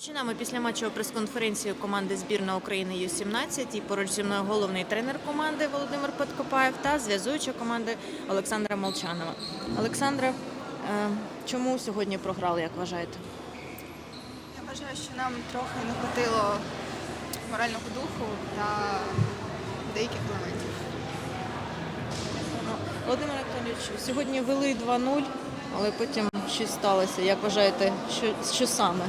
Починаємо після матчу прес-конференцію команди збірна України Ю-17 і поруч зі мною головний тренер команди Володимир Подкопаєв та зв'язуюча команди Олександра Молчанова. Олександра, е, чому сьогодні програли, як вважаєте? Я вважаю, що нам трохи не хватило морального духу та деяких елементів. Ну, Володимир Анатолійович, сьогодні вели 2-0, але потім щось сталося. Як вважаєте, що, що саме?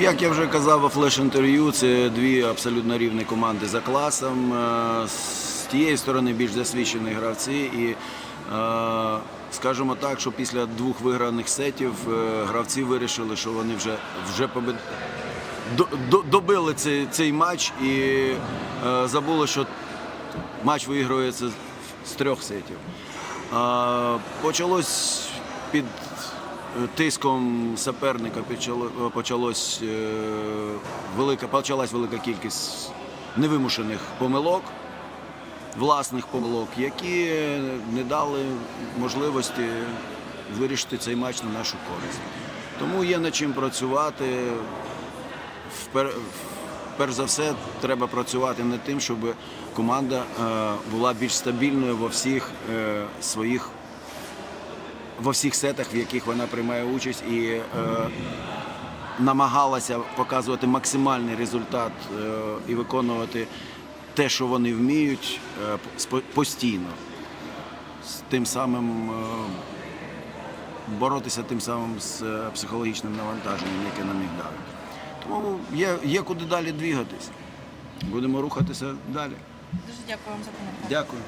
Як я вже казав у флеш-інтерв'ю, це дві абсолютно рівні команди за класом. Е, З тієї сторони більш досвідчені гравці. І е, скажімо так, що після двох виграних сетів е, гравці вирішили, що вони вже, вже побед... до- до- добили цей, цей матч і забули, що матч виграється з трьох сетів. Почалось під тиском суперника почало, е, почалась велика кількість невимушених помилок, власних помилок, які не дали можливості вирішити цей матч на нашу користь. Тому є над чим працювати. Впер- Перш за все, треба працювати над тим, щоб команда е, була більш стабільною во всіх е, своїх во всіх сетах, в яких вона приймає участь, і е, намагалася показувати максимальний результат е, і виконувати те, що вони вміють, е, постійно. З тим самим е, боротися тим самим з е, психологічним навантаженням, яке нам їх давить. Тому є, є куди далі двігатись. Будемо рухатися далі. Дуже дякую вам за коментар. Дякую.